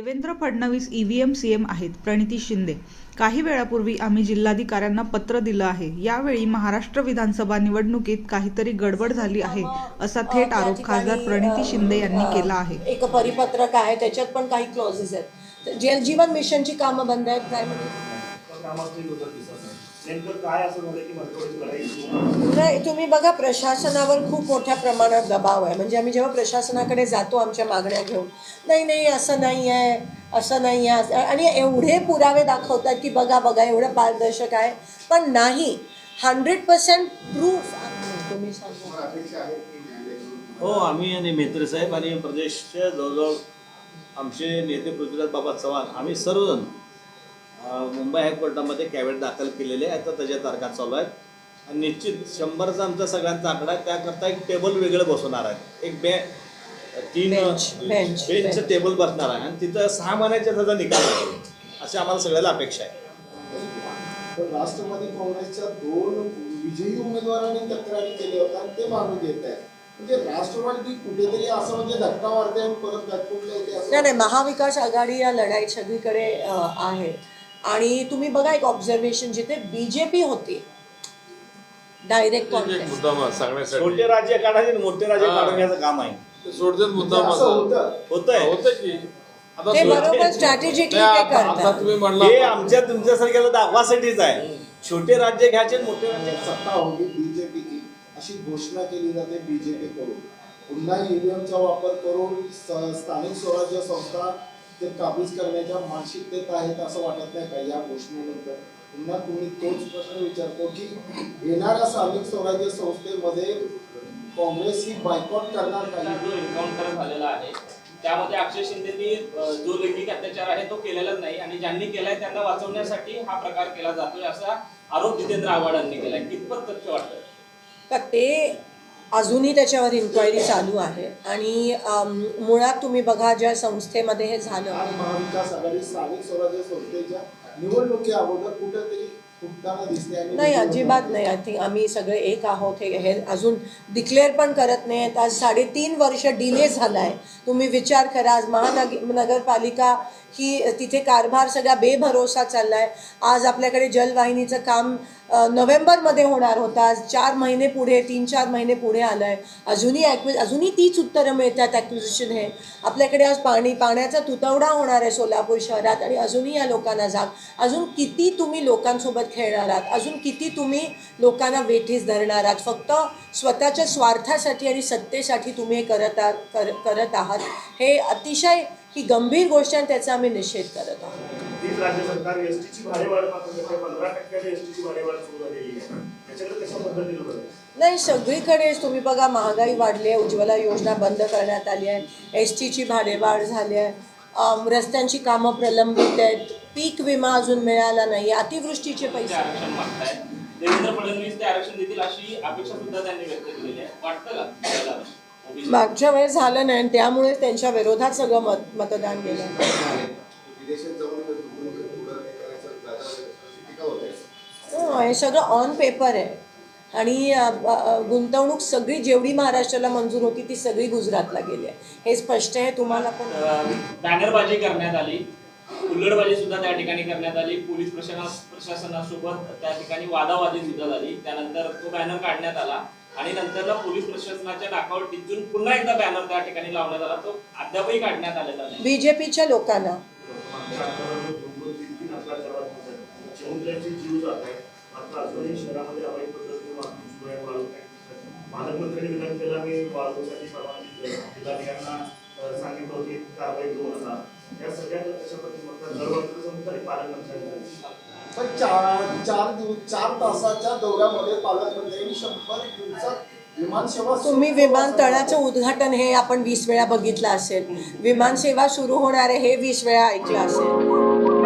Devendra Fadnavis EVM CM आहेत. प्रणिती शिंदे. काही वेळापूर्वी आम्ही जिल्हाधिकाऱ्यांना पत्र दिलं आहे. यावेळी महाराष्ट्र विधानसभा निवडणुकीत काहीतरी गडबड झाली आहे असा थेट आरोप खासदार प्रणिती शिंदे यांनी केला आहे. एक परिपत्रक आहे त्याच्यात पण काही क्लॉजेस आहेत. जल जीवन मिशनची कामं बंद आहेत प्राईम मिनिस्टर काय नाही. तुम्ही बघा प्रशासनावर खूप मोठ्या प्रमाणात दबाव आहे. म्हणजे आम्ही जेव्हा प्रशासनाकडे जातो आमच्या मागण्या घेऊन नाही नाही असं नाही आहे असं नाही आहे आणि एवढे पुरावे दाखवतात की बघा बघा एवढं पारदर्शक आहे. पण नाही हंड्रेड पर्सेंट प्रूफ तुम्ही हो आम्ही आणि मेत्रे साहेब आणि प्रदेशचे जवळजवळ आमचे नेते पृथ्वीराज बाबा चव्हाण आम्ही सर्वजण मुंबई हायकोर्टामध्ये कॅबिनेट दाखल केलेले आहे आता त्याच्या तारखा चालू आहेत. आणि निश्चित शंभरचा आमचा सगळ्यांचा आकडा आहे त्याकरता एक टेबल वेगळं बसवणार आहे एक बे तीन बेंचचं bench. टेबल बसणार आहे. आणि तिथं सहा महिन्याच्या त्याचा निकाल आहे. अशी आम्हाला सगळ्याला अपेक्षा आहे. राष्ट्रवादी काँग्रेसच्या दोन विजयी उमेदवारांनी तक्रारी केली होत्या आणि ते मागून घेत आहेत. म्हणजे राष्ट्रवादी कुठेतरी असं म्हणजे धक्का मारते परत नाही नाही महाविकास आघाडी या लढाईत सगळीकडे आहे. आणि तुम्ही बघा एक ऑब्झर्वेशन जिथे बीजेपी होती. डायरेक्ट कॉन्टेस्ट सांगण्यासाठी. छोटे राज्य काढायचे आणि मोठे राज्य हा. काढून घ्यायचं काम आहे. ते सोडतेच मुद्दा असं माझा होतं. होतंय. होतं की. आता ते सोड- बरोबर स्ट्रॅटेजिकली नाही, ते आता आता करतात. तुम्ही हे म्हणला आमच्या तुमच्यासारख्याला दाखवासाठीच आहे. छोटे राज्य घ्यायचे आणि मोठे राज्य सत्ता होती बीजेपीची अशी घोषणा केली जाते बीजेपी कडून. पुन्हा ईव्हीएमचा वापर करून स- स्थानिक स्वराज्य संस्था ते काबीज करण्याच्या मानसिकतेत आहेत असं वाटत नाही का या घोषणेनंतर पुन्हा तुम्ही तोच प्रश्न विचारतो की येणाऱ्या स्थानिक स्वराज्य संस्थेमध्ये काँग्रेस ही बायकॉट करणार काही एन्काउंटर झालेला आहे त्यामध्ये अक्षय शिंदेनी जो लैंगिक अत्याचार आहे तो केलेलाच नाही आणि ज्यांनी केलाय त्यांना वाचवण्यासाठी हा प्रकार केला जातोय असा आरोप जितेंद्र आव्हाडांनी केलाय. कितपत तथ्य वाटतं का ते अजूनही त्याच्यावर इन्क्वायरी चालू आहे. आणि मुळात तुम्ही बघा ज्या संस्थेमध्ये हे झालं. निवडणुकी अगोदर कुठेतरी नाही अजिबात नाही. आय थिंक आम्ही सगळे एक आहोत हे हे अजून डिक्लेअर पण करत नाहीत आज साडेतीन वर्ष डिले झाला आहे तुम्ही विचार करा आज महानग नगरपालिका ही तिथे कारभार सगळा बेभरोसा चालला आहे आज आपल्याकडे जलवाहिनीचं काम नोव्हेंबरमध्ये होणार होतं. आज चार महिने पुढे तीन चार महिने पुढे आलं आहे अजूनही ॲक्वि अजूनही तीच उत्तरं मिळतात ॲक्विजिशन हे. आपल्याकडे आज पाणी पाण्याचा तुतवडा होणार आहे सोलापूर शहरात आणि अजूनही या लोकांना जाग. अजून किती तुम्ही लोकांसोबत खेळणार आहात. अजून किती तुम्ही लोकांना वेठीस धरणार आहात? फक्त स्वतःच्या स्वार्थासाठी आणि सत्तेसाठी तुम्ही हे करत आहात कर करत आहात. हे अतिशय ही गंभीर गोष्ट आहे आणि त्याचा आम्ही निषेध करत आहोत. तीच राज्य सरकार एसटीची भाडेवाढ मात्र करते पंधरा टक्क्याने एसटीची भाडेवाढ सुरू झालेली आहे. त्याच्याकडे कशा पद्धतीनं बघायचं? नाही सगळीकडेच तुम्ही बघा महागाई वाढली आहे उज्ज्वला योजना बंद करण्यात आली आहे एस टीची भाडेवाढ झाली आहे रस्त्यांची कामं प्रलंबित आहेत पीक विमा अजून मिळाला नाही अतिवृष्टीचे पैसे. आरक्षण देवेंद्र फडणवीस ते आरक्षण देतील अशी अपेक्षा सुद्धा त्यांनी व्यक्त केलेली आहे. वाटतं का? मागच्या वेळेस झालं नाही आणि त्यामुळे त्यांच्या विरोधात सगळं मत मतदान गेलं. विदेशात जाऊन पुढं हे हो, सगळं ऑन पेपर आहे. आणि गुंतवणूक सगळी जेवढी महाराष्ट्राला मंजूर होती ती सगळी गुजरातला गेली आहे. हे स्पष्ट आहे तुम्हाला पण बॅनरबाजी करण्यात आली. हुल्लडबाजी सुद्धा त्या ठिकाणी करण्यात आली. पोलीस प्रशासना प्रशासनासोबत त्या ठिकाणी वादावादी सुद्धा झाली. त्यानंतर तो बॅनर काढण्यात आला. आणि नंतरला पोलीस प्रशासनाच्या नाकावर टिचून पुन्हा एकदा बॅनर त्या ठिकाणी लावण्यात आला. तो अद्यापही काढण्यात आलेला नाही. बीजेपीच्या लोकांना. पालकमंत्र्यांनी विधान केलं आम्ही वाळूसाठी परवानगी. जिल्हाधिकाऱ्यांना सांगितलं होतं कारवाई या सगळ्या कशा पद्धतीने दरवर्षी तरी पालकमंत्र्यांनी पण चार चार दिवस चार तासाच्या दौऱ्यामध्ये पालकमंत्र्यांनी शंभर दिवसात विमानसेवा सुरू तुम्ही विमानतळाचं उद्घाटन हे आपण वीस वेळा बघितलं असेल. विमानसेवा सुरू होणार आहे हे वीस वेळा ऐकलं असेल.